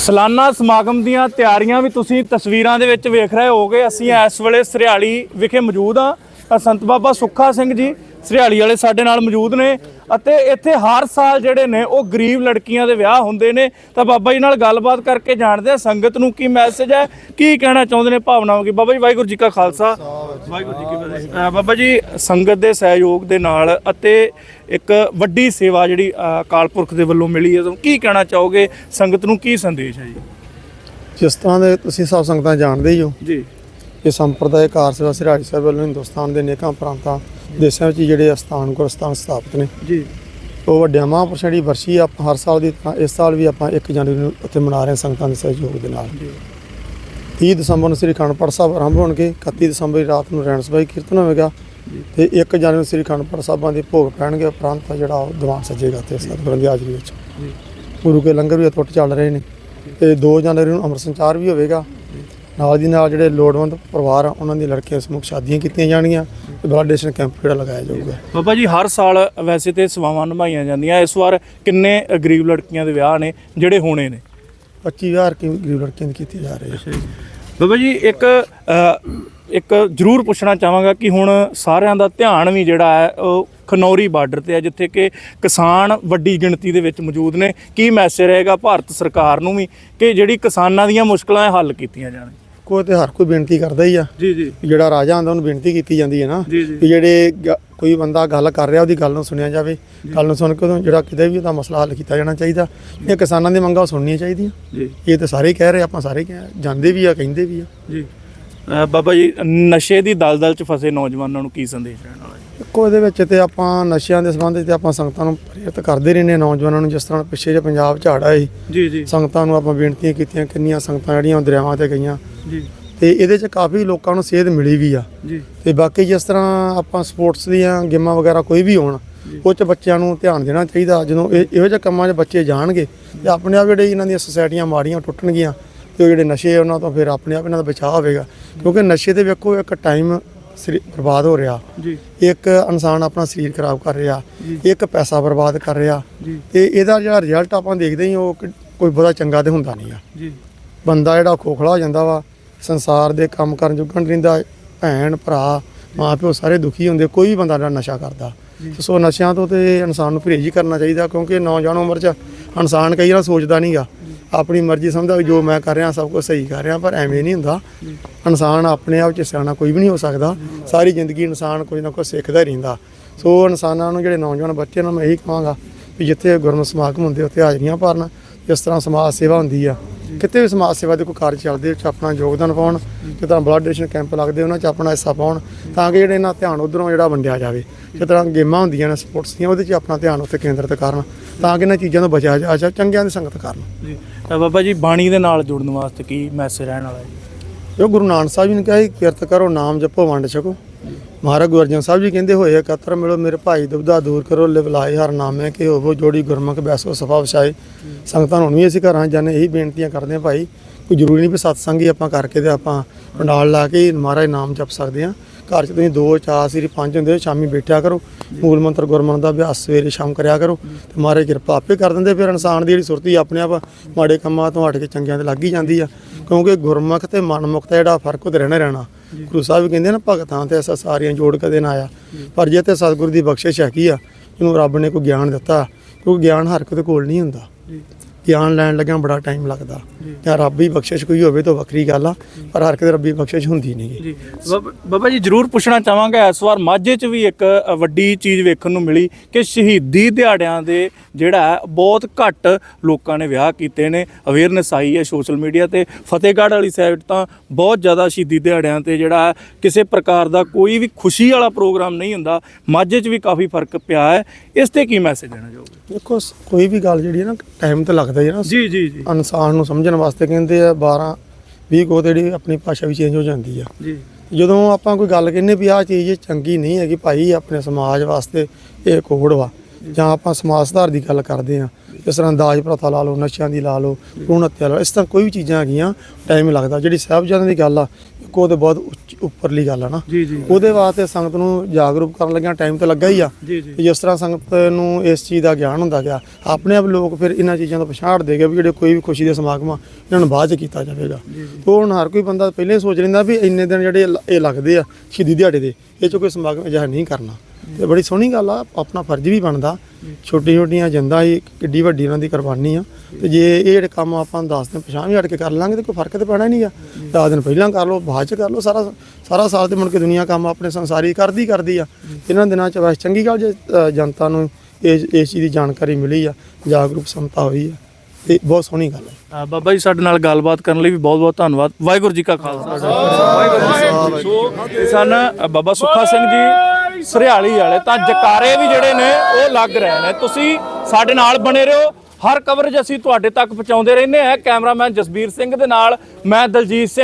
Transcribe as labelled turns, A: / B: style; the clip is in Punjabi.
A: ਸਲਾਨਾ ਸਮਾਗਮ ਦੀਆਂ ਤਿਆਰੀਆਂ ਵੀ ਤੁਸੀਂ ਤਸਵੀਰਾਂ ਦੇ ਵਿੱਚ ਵੇਖ ਰਹੇ ਹੋਗੇ ਅਸੀਂ ਇਸ ਵੇਲੇ ਸਰਿਆਲੀ ਵਿਖੇ ਮੌਜੂਦ ਆ ਸੰਤ ਬਾਬਾ ਸੁੱਖਾ ਸਿੰਘ ਜੀ ਸਰਿਆਲੀ ਵਾਲੇ ਸਾਡੇ ਨਾਲ ਮੌਜੂਦ ਨੇ। ਅਤੇ ਇੱਥੇ ਹਰ ਸਾਲ ਜਿਹੜੇ ਨੇ ਉਹ ਗਰੀਬ ਲੜਕੀਆਂ ਦੇ ਵਿਆਹ ਹੁੰਦੇ ਨੇ। ਤਾਂ ਬਾਬਾ ਜੀ ਨਾਲ ਗੱਲਬਾਤ ਕਰਕੇ ਜਾਣਦੇ ਆ ਸੰਗਤ ਨੂੰ ਕੀ ਮੈਸੇਜ ਹੈ ਕੀ ਕਹਿਣਾ ਚਾਹੁੰਦੇ ਨੇ ਭਾਵਨਾਵਾਂ ਕੀ? ਬਾਬਾ ਜੀ ਵਾਹਿਗੁਰੂ ਜੀ ਕਾ ਖਾਲਸਾ। ਵਾਹਿਗੁਰੂ ਜੀ ਕੀ ਫਤਿਹ। ਬਾਬਾ ਜੀ ਸੰਗਤ ਦੇ ਸਹਿਯੋਗ ਦੇ ਨਾਲ ਅਤੇ ਇੱਕ ਵੱਡੀ ਸੇਵਾ ਜਿਹੜੀ ਅਕਾਲ ਪੁਰਖ ਦੇ ਵੱਲੋਂ ਮਿਲੀ ਹੈ ਕੀ ਕਹਿਣਾ ਚਾਹੋਗੇ? ਸੰਗਤ ਨੂੰ ਕੀ ਸੰਦੇਸ਼ ਹੈ ਜੀ?
B: ਜਿਸ ਤਰ੍ਹਾਂ ਦੇ ਤੁਸੀਂ ਸਭ ਸੰਗਤਾਂ ਜਾਣਦੇ ਹੀ ਹੋ।
A: ਜੀ।
B: ਕਿ ਸੰਪਰਦਾਇ ਕਾਰ ਸੇਵਾ ਸਿਰਾਜ ਸਾਹਿਬ ਵੱਲੋਂ ਹਿੰਦੁਸਤਾਨ ਦੇ ਨੇਕਾਂ ਪ੍ਰਾਂਤਾਂ ਦੇਸ਼ਾਂ ਵਿੱਚ ਜਿਹੜੇ ਅਸਥਾਨ ਗੁਰਸਥਾਨ ਸਥਾਪਿਤ ਨੇ।
A: ਜੀ।
B: ਉਹ ਵੱਡਿਆਂ ਮਹਾਂਪੁਰਸ਼ਾਂ ਦੀ ਵਰਸ਼ੀ ਆਪਾਂ ਹਰ ਸਾਲ ਦੀ ਤਰ੍ਹਾਂ ਇਸ ਸਾਲ ਵੀ ਆਪਾਂ 1 ਜਨਵਰੀ ਨੂੰ ਉੱਥੇ ਮਨਾ ਰਹੇ ਸੰਗਤਾਂ ਦੇ ਸਹਿਯੋਗ ਦੇ ਨਾਲ। 30 ਦਸੰਬਰ ਨੂੰ ਸ੍ਰੀ ਅਖੰਡ ਪਾਠ ਸਾਹਿਬ ਆਰੰਭ ਹੋਣਗੇ 31 ਦਸੰਬਰ ਦੀ ਰਾਤ ਨੂੰ ਰੈਣ ਸਭਾ ਕੀਰਤਨ ਹੋਵੇਗਾ ਤੇ 1 ਜਨਵਰੀ ਨੂੰ ਸ੍ਰੀ ਅਖੰਡ ਪਾਠ ਸਾਹਿਬਾਂ ਦੇ ਭੋਗ ਪੈਣਗੇ ਉਪਰੰਤ ਜਿਹੜਾ ਉਹ ਦੀਵਾਨ ਸਜੇਗਾ ਤੇ ਸਤਿਗੁਰਾਂ ਦੀ ਹਾਜ਼ਰੀ ਵਿੱਚ। ਗੁਰੂ ਕੇ ਲੰਗਰ ਵੀ ਅਤੁੱਟ ਚੱਲ ਰਹੇ ਨੇ ਤੇ 2 ਜਨਵਰੀ ਨੂੰ ਅੰਮ੍ਰਿਤ ਸੰਚਾਰ ਵੀ ਹੋਵੇਗਾ। ਨਾਲ ਦੀ ਨਾਲ ਜਿਹੜੇ ਲੋੜਵੰਦ ਪਰਿਵਾਰ ਆ ਉਹਨਾਂ ਦੀ ਲੜਕੀਆਂ ਸਮੂਹ ਸ਼ਾਦੀਆਂ ਕੀਤੀਆਂ ਜਾਣਗੀਆਂ ਤੇ ਬਲੱਡ ਡੋਨੇਸ਼ਨ ਕੈਂਪ ਜਿਹੜਾ ਲਗਾਇਆ ਜਾਊਗਾ।
A: ਬਾਬਾ ਜੀ ਹਰ ਸਾਲ ਵੈਸੇ ਤੇ ਸੇਵਾਵਾਂ ਨਿਭਾਈਆਂ ਜਾਂਦੀਆਂ। ਇਸ ਵਾਰ ਕਿੰਨੇ ਗਰੀਬ ਲੜਕੀਆਂ ਦੇ ਵਿਆਹ ਨੇ ਜਿਹੜੇ ਹੋਣੇ ਨੇ?
B: 25000 ਕੀ ਗਰੀਬ ਲੜਕੀਆਂ ਦੀ ਕੀਤੀ ਜਾ ਰਹੀ ਹੈ।
A: ਬਾਬਾ ਜੀ ਇੱਕ ਇੱਕ ਜ਼ਰੂਰ ਪੁੱਛਣਾ ਚਾਹਾਂਗਾ ਕਿ ਹੁਣ ਸਾਰਿਆਂ ਦਾ ਧਿਆਨ ਵੀ ਜਿਹੜਾ ਹੈ ਉਹ ਖਨੌਰੀ ਬਾਰਡਰ ਤੇ ਹੈ ਜਿੱਥੇ ਕਿ ਕਿਸਾਨ ਵੱਡੀ ਗਿਣਤੀ ਦੇ ਵਿੱਚ ਮੌਜੂਦ ਨੇ। ਕੀ ਮੈਸੇਜ ਰਹੇਗਾ ਭਾਰਤ ਸਰਕਾਰ ਨੂੰ ਵੀ ਕਿ ਜਿਹੜੀ ਕਿਸਾਨਾਂ ਦੀਆਂ ਮੁਸ਼ਕਲਾਂ ਹੱਲ ਕੀਤੀਆਂ ਜਾਣ?
B: ਕੋਈ ਤੇ ਹਰ ਕੋਈ ਬੇਨਤੀ ਕਰਦਾ ਹੀ ਆ।
A: ਜੀ ਜੀ।
B: ਜਿਹੜਾ ਰਾਜਾ ਹੁੰਦਾ ਉਹਨੂੰ ਬੇਨਤੀ ਕੀਤੀ ਜਾਂਦੀ ਹੈ ਨਾ। ਕਿ ਜਿਹੜੇ ਗ- ਕੋਈ ਬੰਦਾ ਗੱਲ ਕਰ ਰਿਹਾ ਉਹਦੀ ਗੱਲ ਨੂੰ ਸੁਣਿਆ ਜਾਵੇ। ਗੱਲ ਨੂੰ ਸੁਣ ਕੇ ਉਹਦਾ ਜਿਹੜਾ ਕਿਤੇ ਵੀ ਉਹਦਾ ਮਸਲਾ ਹੱਲ ਕੀਤਾ ਜਾਣਾ ਚਾਹੀਦਾ। ਇਹ ਕਿਸਾਨਾਂ ਦੀ ਮੰਗਾਂ ਉਹ ਸੁਣਨੀਆਂ ਚਾਹੀਦੀਆਂ।
A: ਜੀ।
B: ਇਹ ਤਾਂ ਸਾਰੇ ਕਹਿ ਰਹੇ ਆਪਾਂ ਸਾਰੇ ਕਹਿ ਜਾਂਦੇ ਵੀ ਆ ਕਹਿੰਦੇ ਵੀ ਆ।
A: ਜੀ। ਬਾਬਾ ਜੀ ਨਸ਼ੇ ਦੀ ਦਲਦਲ 'ਚ ਫਸੇ ਨੌਜਵਾਨਾਂ ਨੂੰ ਕੀ ਸੰਦੇਸ਼ ਰਹਿਣ ਵਾਲਾ ਜੀ?
B: ਇੱਕੋ ਇਹਦੇ ਵਿੱਚ ਤੇ ਆਪਾਂ ਨਸ਼ਿਆਂ ਦੇ ਸੰਬੰਧ ਤੇ ਆਪਾਂ ਸੰਗਤਾਂ ਨੂੰ ਪ੍ਰੇਰਿਤ ਕਰਦੇ ਰਹਿੰਦੇ ਹਾਂ ਨੌਜਵਾਨਾਂ ਨੂੰ ਜਿਸ ਤਰ੍ਹਾਂ ਪਿੱਛੇ ਜੇ ਪੰਜਾਬ ਝਾੜ ਆਏ
A: ਜੀ ਜੀ।
B: ਸੰਗਤਾਂ ਨੂੰ ਆਪਾਂ ਬੇਨਤੀਆਂ ਕੀਤੀਆਂ ਕਿੰਨੀਆਂ ਸੰਗਤਾਂ ਜਿਹੜੀਆਂ ਦਰਿਆਵਾਂ ਤੇ ਗਈਆਂ।
A: ਜੀ।
B: ਤੇ ਇਹਦੇ 'ਚ ਕਾਫੀ ਲੋਕਾਂ ਨੂੰ ਸੇਧ ਮਿਲੀ ਵੀ ਆ।
A: ਜੀ।
B: ਤੇ ਬਾਕੀ ਜਿਸ ਤਰ੍ਹਾਂ ਆਪਾਂ ਸਪੋਰਟਸ ਦੀਆਂ ਗੇਮਾਂ ਵਗੈਰਾ ਕੋਈ ਵੀ ਹੋਣ ਉਹ 'ਚ ਬੱਚਿਆਂ ਨੂੰ ਧਿਆਨ ਦੇਣਾ ਚਾਹੀਦਾ। ਜਦੋਂ ਇਹੋ ਜਿਹੇ ਕੰਮਾਂ 'ਚ ਬੱਚੇ ਜਾਣਗੇ ਤੇ ਆਪਣੇ ਆਪ ਜਿਹੜੇ ਇਹਨਾਂ ਦੀਆਂ ਸੁਸਾਇਟੀਆਂ ਮਾੜੀਆਂ ਟੁੱਟਣਗੀਆਂ ਤੇ ਉਹ ਜਿਹੜੇ ਨਸ਼ੇ ਉਹਨਾਂ ਤੋਂ ਫਿਰ ਆਪਣੇ ਆਪ ਇਹਨਾਂ ਦਾ ਬਚਾਅ ਹੋਵੇਗਾ। ਕਿਉਂਕਿ ਨਸ਼ੇ ਤੇ ਵੇਖੋ ਇੱਕ ਟਾਈਮ ਬਰਬਾਦ ਹੋ ਰਿਹਾ।
A: ਜੀ।
B: ਇੱਕ ਇਨਸਾਨ ਆਪਣਾ ਸਰੀਰ ਖਰਾਬ ਕਰ ਰਿਹਾ। ਇੱਕ ਪੈਸਾ ਬਰਬਾਦ ਕਰ ਰਿਹਾ। ਤੇ ਇਹਦਾ ਜਿਹੜਾ ਰਿਜ਼ਲਟ ਆਪਾਂ ਦੇਖਦੇ ਹੀ ਉਹ ਕੋਈ ਬਹੁਤਾ ਚੰਗਾ ਤੇ ਹੁੰਦਾ ਨਹੀਂ ਆ।
A: ਜੀ।
B: ਬੰਦਾ ਜਿਹੜਾ ਖੋਖਲਾ ਹੋ ਜਾਂਦਾ ਵਾ ਸੰਸਾਰ ਦੇ ਕੰਮ ਕਰਨ ਜੋਗਾ ਨਹੀਂ ਰਹਿੰਦਾ ਭੈਣ ਭਰਾ ਮਾਂ ਪਿਓ ਸਾਰੇ ਦੁਖੀ ਹੁੰਦੇ ਕੋਈ ਵੀ ਬੰਦਾ ਜਿਹੜਾ ਨਸ਼ਾ ਕਰਦਾ। ਸੋ ਨਸ਼ਿਆਂ ਤੋਂ ਤੇ ਇਨਸਾਨ ਨੂੰ ਪਰਹੇਜ਼ ਕਰਨਾ ਚਾਹੀਦਾ ਕਿਉਂਕਿ ਨੌਜਵਾਨ ਉਮਰ 'ਚ ਇਨਸਾਨ ਕਈ ਵਾਰ ਸੋਚਦਾ ਨਹੀਂਗਾ ਆਪਣੀ ਮਰਜ਼ੀ ਸਮਝਦਾ ਵੀ ਜੋ ਮੈਂ ਕਰ ਰਿਹਾ, ਸਭ ਕੁਝ ਸਹੀ ਕਰ ਰਿਹਾ, ਪਰ ਐਵੇਂ ਨਹੀਂ ਹੁੰਦਾ। ਇਨਸਾਨ ਆਪਣੇ ਆਪ 'ਚ ਸਿਆਣਾ ਕੋਈ ਵੀ ਨਹੀਂ ਹੋ ਸਕਦਾ। ਸਾਰੀ ਜ਼ਿੰਦਗੀ ਇਨਸਾਨ ਕੁਝ ਨਾ ਕੁਝ ਸਿੱਖਦਾ ਹੀ ਰਹਿੰਦਾ। ਸੋ ਇਨਸਾਨਾਂ ਨੂੰ ਜਿਹੜੇ ਨੌਜਵਾਨ ਬੱਚੇ ਨੂੰ, ਮੈਂ ਇਹੀ ਕਹਾਂਗਾ ਵੀ ਜਿੱਥੇ ਗੁਰਮਤਿ ਸਮਾਗਮ ਹੁੰਦੇ, ਉੱਥੇ ਹਾਜ਼ਰੀਆਂ ਭਰਨ। ਜਿਸ ਤਰ੍ਹਾਂ ਸਮਾਜ ਸੇਵਾ ਹੁੰਦੀ ਆ, ਕਿਤੇ ਵੀ ਸਮਾਜ ਸੇਵਾ ਦੇ ਕੋਈ ਕਾਰਜ ਚੱਲਦੇ ਉਹ 'ਚ ਆਪਣਾ ਯੋਗਦਾਨ ਪਾਉਣ, ਜਿੱਦਾਂ ਬਲੱਡ ਡੋਨੇਸ਼ਨ ਕੈਂਪ ਲੱਗਦੇ, ਉਹਨਾਂ 'ਚ ਆਪਣਾ ਹਿੱਸਾ ਪਾਉਣ, ਤਾਂ ਕਿ ਜਿਹੜੇ ਇਹਨਾਂ ਧਿਆਨ ਉਧਰੋਂ ਜਿਹੜਾ ਵੰਡਿਆ ਜਾਵੇ। ਜਿਸ ਤਰ੍ਹਾਂ ਗੇਮਾਂ ਹੁੰਦੀਆਂ ਨੇ, ਸਪੋਰਟਸ ਦੀਆਂ, ਉਹਦੇ 'ਚ ਆਪਣਾ ਧਿਆਨ ਉੱਥੇ ਕੇਂਦਰਿਤ ਕਰਨ। ਤਾਂ ਕਿ ਇਹਨਾਂ ਚੀਜ਼ਾਂ ਤੋਂ ਬਚਿਆ ਜਾ ਜਾ ਚੰਗਿਆਂ ਦੀ ਸੰਗਤ ਕਰਨ।
A: ਜੀ। ਤਾਂ ਬਾਬਾ ਜੀ ਬਾਣੀ ਦੇ ਨਾਲ ਜੁੜਨ ਵਾਸਤੇ ਕੀ ਮੈਸੇਜ ਰਹਿਣ ਵਾਲਾ ਜੀ?
B: ਜੋ ਗੁਰੂ ਨਾਨਕ ਸਾਹਿਬ ਜੀ ਨੇ ਕਿਹਾ ਕਿਰਤ ਕਰੋ ਨਾਮ ਜਪੋ ਵੰਡ ਛਕੋ। ਮਹਾਰਾਜ ਗੁਰੂ ਅਰਜਨ ਸਾਹਿਬ ਜੀ ਕਹਿੰਦੇ ਹੋਏ ਇਕੱਤਰ ਮਿਲੋ ਮੇਰੇ ਭਾਈ ਦੁਬਦਾ ਦੂਰ ਕਰੋ ਲਿਵ ਲਾਏ ਹਰ ਨਾਮੇ ਕਿ ਹੋਵੋ ਜੋੜੀ ਗੁਰਮੁਖ ਬੈਸੋ ਸਫਾ ਵਛਾਏ। ਸੰਗਤਾਂ ਨੂੰ ਵੀ ਅਸੀਂ ਘਰਾਂ ਜਾਂਦੇ ਇਹੀ ਬੇਨਤੀਆਂ ਕਰਦੇ ਹਾਂ ਭਾਈ ਕੋਈ ਜ਼ਰੂਰੀ ਨਹੀਂ ਵੀ ਸਤਸੰਗ ਹੀ ਆਪਾਂ ਕਰਕੇ ਤੇ ਆਪਾਂ ਪੰਡਾਲ ਲਾ ਕੇ ਮਹਾਰਾਜ ਨਾਮ ਜਪ ਸਕਦੇ ਹਾਂ। ਘਰ 'ਚ ਤੁਸੀਂ ਦੋ ਚਾਰ ਸ੍ਰੀ ਪੰਜ ਹੁੰਦੇ ਹੋ, ਸ਼ਾਮੀ ਬੈਠਿਆ ਕਰੋ। ਮੂਲ ਮੰਤਰ ਗੁਰਮਨ ਦਾ ਅਭਿਆਸ ਸਵੇਰੇ ਸ਼ਾਮ ਕਰਿਆ ਕਰੋ। ਤੇ ਮਹਾਰਾਜ ਕਿਰਪਾ ਆਪੇ ਕਰ ਦਿੰਦੇ ਫਿਰ ਇਨਸਾਨ ਦੀ ਜਿਹੜੀ ਸੁਰਤੀ ਆਪਣੇ ਆਪ ਮਾੜੇ ਕੰਮਾਂ ਤੋਂ ਹਟ ਕੇ ਚੰਗਿਆਂ ਤੇ ਲੱਗ ਹੀ ਜਾਂਦੀ ਆ। ਕਿਉਂਕਿ ਗੁਰਮੁਖ ਤੇ ਮਨਮੁਖ ਦਾ ਜਿਹੜਾ ਫ਼ਰਕ ਉਹ ਤੇ ਰਹਿਣਾ ਰਹਿਣਾ। ਗੁਰੂ ਸਾਹਿਬ ਵੀ ਕਹਿੰਦੇ ਨਾ ਭਗਤਾਂ ਤੇ ਐਸਾ ਸਾਰੀਆਂ ਜੋੜ ਕਦੇ ਨਾ ਆਇਆ। ਪਰ ਜੇ ਤੇ ਸਤਿਗੁਰੂ ਦੀ ਬਖਸ਼ਿਸ਼ ਹੈਗੀ ਆ ਜਿਹਨੂੰ ਰੱਬ ਨੇ ਕੋਈ ਗਿਆਨ ਦਿੱਤਾ ਕਿਉਂਕਿ ਗਿਆਨ ਹਰ ਇੱਕ ਦੇ ਕੋਲ ਨਹੀਂ ਹੁੰਦਾ। ਗਿਆਨ ਲੈਣ ਲੱਗਿਆਂ ਬੜਾ ਟਾਈਮ ਲੱਗਦਾ।
A: ਜੀ।
B: ਰੱਬ ਹੀ ਬਖਸ਼ਿਸ਼ ਕੋਈ ਹੋਵੇ ਤਾਂ ਵੱਖਰੀ ਗੱਲ ਆ ਪਰ ਹਰ ਕਿਸੇ ਰੱਬੀ ਬਖਸ਼ਿਸ਼ ਹੁੰਦੀ ਨਹੀਂ।
A: ਜੀ। ਬਾਬ- ਜੀ ਜਰੂਰ ਪੁੱਛਣਾ ਚਾਹਾਂਗਾ ਇਸ ਵਾਰ ਮਾਝੇ 'ਚ ਵੀ ਇੱਕ ਵੱਡੀ ਚੀਜ਼ ਵੇਖਣ ਨੂੰ ਮਿਲੀ ਕਿ ਸ਼ਹੀਦੀ ਦਿਹਾੜਿਆਂ ਦੇ ਜਿਹੜਾ ਬਹੁਤ ਘੱਟ ਲੋਕਾਂ ਨੇ ਵਿਆਹ ਕੀਤੇ ਨੇ। ਅਵੇਅਰਨੈਸ ਆਈ ਹੈ ਸੋਸ਼ਲ ਮੀਡੀਆ ਤੇ। ਫਤਿਹਗੜ੍ਹ ਵਾਲੀ ਸਾਈਡ ਤਾਂ ਬਹੁਤ ਜ਼ਿਆਦਾ ਸ਼ਹੀਦੀ ਦਿਹਾੜਿਆਂ ਤੇ ਜਿਹੜਾ ਕਿਸੇ ਪ੍ਰਕਾਰ ਦਾ ਕੋਈ ਵੀ ਖੁਸ਼ੀ ਵਾਲਾ ਪ੍ਰੋਗਰਾਮ ਨਹੀਂ ਹੁੰਦਾ। ਮਾਝੇ 'ਚ ਵੀ ਕਾਫੀ ਫ਼ਰਕ ਪਿਆ ਹੈ। ਇਸ ਤੇ ਕੀ ਮੈਸੇਜ ਦੇਣਾ ਚਾਹੋਗੇ?
B: ਦੇਖੋ ਕੋਈ ਵੀ ਗੱਲ ਜਿਹੜੀ ਹੈ ਨਾ ਟਾਈਮ ਤੇ ਲੱਗਦਾ ਹੈ ਨਾ
A: ਜੀ ਜੀ ਜੀ।
B: ਇਨਸਾਨ ਨੂੰ ਸਮਝਣ ਵਾਸਤੇ ਕਹਿੰਦੇ ਆ 12 20 ਕੋ ਜਿਹੜੀ ਆਪਣੀ ਭਾਸ਼ਾ ਵੀ ਚੇਂਜ ਹੋ ਜਾਂਦੀ ਆ।
A: ਜੀ।
B: ਜਦੋਂ ਆਪਾਂ ਕੋਈ ਗੱਲ ਕਹਿੰਨੇ ਵੀ ਆਹ ਚੀਜ਼ ਚੰਗੀ ਨਹੀਂ ਹੈਗੀ ਭਾਈ ਆਪਣੇ ਸਮਾਜ ਵਾਸਤੇ ਇਹ ਕੋਡ ਵਾ। ਜਾਂ ਆਪਾਂ ਸਮਾਜ ਸੁਧਾਰ ਦੀ ਗੱਲ ਕਰਦੇ ਆ ਜਿਸ ਤਰ੍ਹਾਂ ਦਾਜ ਪ੍ਰਥਾ ਲਾ ਲਓ ਨਸ਼ਿਆਂ ਦੀ ਲਾ ਲਓ ਭਰੂਣ ਹੱਤਿਆ ਲਾ ਲਓ ਇਸ ਤਰ੍ਹਾਂ ਕੋਈ ਵੀ ਚੀਜ਼ਾਂ ਹੈਗੀਆਂ ਟਾਈਮ ਲੱਗਦਾ। ਜਿਹੜੀ ਸਾਹਿਬਜ਼ਾਦਿਆਂ ਦੀ ਗੱਲ ਆ ਕੋ ਤੇ ਬਹੁਤ ਉੱਪਰਲੀ ਗੱਲ ਆ ਨਾ। ਉਹਦੇ ਵਾਸਤੇ ਸੰਗਤ ਨੂੰ ਜਾਗਰੂਕ ਕਰਨ ਲੱਗਿਆ ਟਾਈਮ ਤਾਂ ਲੱਗਾ ਹੀ ਆ। ਜਿਸ ਤਰ੍ਹਾਂ ਸੰਗਤ ਨੂੰ ਇਸ ਚੀਜ਼ ਦਾ ਗਿਆਨ ਹੁੰਦਾ ਗਿਆ ਆਪਣੇ ਆਪ ਲੋਕ ਫਿਰ ਇਹਨਾਂ ਚੀਜ਼ਾਂ ਤੋਂ ਪਛਾੜ ਦੇਗੇ ਵੀ ਜਿਹੜੇ ਕੋਈ ਵੀ ਖੁਸ਼ੀ ਦੇ ਸਮਾਗਮ ਆ ਇਹਨਾਂ ਨੂੰ ਬਾਅਦ ਚ ਕੀਤਾ ਜਾਵੇਗਾ। ਤੇ ਹੁਣ ਹਰ ਕੋਈ ਬੰਦਾ ਪਹਿਲੇ ਸੋਚ ਲੈਂਦਾ ਵੀ ਇੰਨੇ ਦਿਨ ਜਿਹੜੇ ਇਹ ਲੱਗਦੇ ਆ ਸ਼ਹੀਦੀ ਦਿਹਾੜੇ ਦੇ ਇਹ ਚ ਕੋਈ ਸਮਾਗਮ ਅਜਿਹਾ ਨਹੀਂ ਕਰਨਾ। ਤੇ ਬੜੀ ਸੋਹਣੀ ਗੱਲ ਆ ਆਪਣਾ ਫਰਜ਼ ਵੀ ਬਣਦਾ। ਛੋਟੀ ਛੋਟੀਆਂ ਜਿੰਦਾ ਹੀ ਕਿੱਡੀ ਵੱਡੀ ਉਹਨਾਂ ਦੀ ਕੁਰਬਾਨੀ ਆ। ਤੇ ਜੇ ਇਹ ਜਿਹੜੇ ਕੰਮ ਆਪਾਂ 10 ਦਿਨ ਪਛਾਣ ਵੀ ਹਟ ਕੇ ਕਰ ਲਾਂਗੇ ਤੇ ਕੋਈ ਫ਼ਰਕ ਤੇ ਪੈਣਾ ਨਹੀਂਗਾ 10 ਦਿਨ ਪਹਿਲਾਂ ਕਰ ਲਓ ਬਾਅਦ ਚ ਕਰ ਲਓ ਸਾਰਾ ਸਾਰਾ ਸਾਲ ਤੇ ਮੁੜ ਕੇ ਦੁਨੀਆ ਕੰਮ ਆਪਣੇ ਸੰਸਾਰੀ ਕਰਦੀ ਕਰਦੀ ਆ। ਇਹਨਾਂ ਦਿਨਾਂ ਚ ਵੈਸੇ ਚੰਗੀ ਗੱਲ ਜੇ ਜਨਤਾ ਨੂੰ ਇਸ ਇਸ ਚੀਜ਼ ਦੀ ਜਾਣਕਾਰੀ ਮਿਲੀ ਆ ਜਾਗਰੂਕ ਸਮਤਾ ਹੋਈ ਆ। ਤੇ ਬਹੁਤ ਸੋਹਣੀ ਗੱਲ ਹੈ
A: ਬਾਬਾ ਜੀ ਸਾਡੇ ਨਾਲ ਗੱਲਬਾਤ ਕਰਨ ਲਈ ਵੀ ਬਹੁਤ ਬਹੁਤ ਧੰਨਵਾਦ। ਵਾਹਿਗੁਰੂ ਜੀ ਕਾ ਖਾਲਸਾ। ਵਾਹਿਗੁਰੂ ਜੀ ਕੀ ਫਤਿਹ। ਸੋ ਇਹ ਸਨ ਅ, ਬਾਬਾ ਸੁੱਖਾ ਸਿੰਘ ਜੀ ਸਰਿਆਲੀ ਵਾਲੇ ਤਾਂ ਜਕਾਰੇ ਵੀ ਜਿਹੜੇ ਨੇ, ਉਹ ਲੱਗ ਰਹੇ ਨੇ। ਤੁਸੀਂ ਸਾਡੇ ਨਾਲ ਬਣੇ ਰਹੋ। ਹਰ ਕਵਰੇਜ ਅਸੀਂ ਤੁਹਾਡੇ ਤੱਕ ਪਹੁੰਚਾਉਂਦੇ ਰਹਿੰਦੇ ਹਾਂ। ਕੈਮਰਾਮੈਨ ਜਸਬੀਰ ਸਿੰਘ ਦੇ ਨਾਲ, ਮੈਂ ਦਲਜੀਤ ਸਿੰਘ।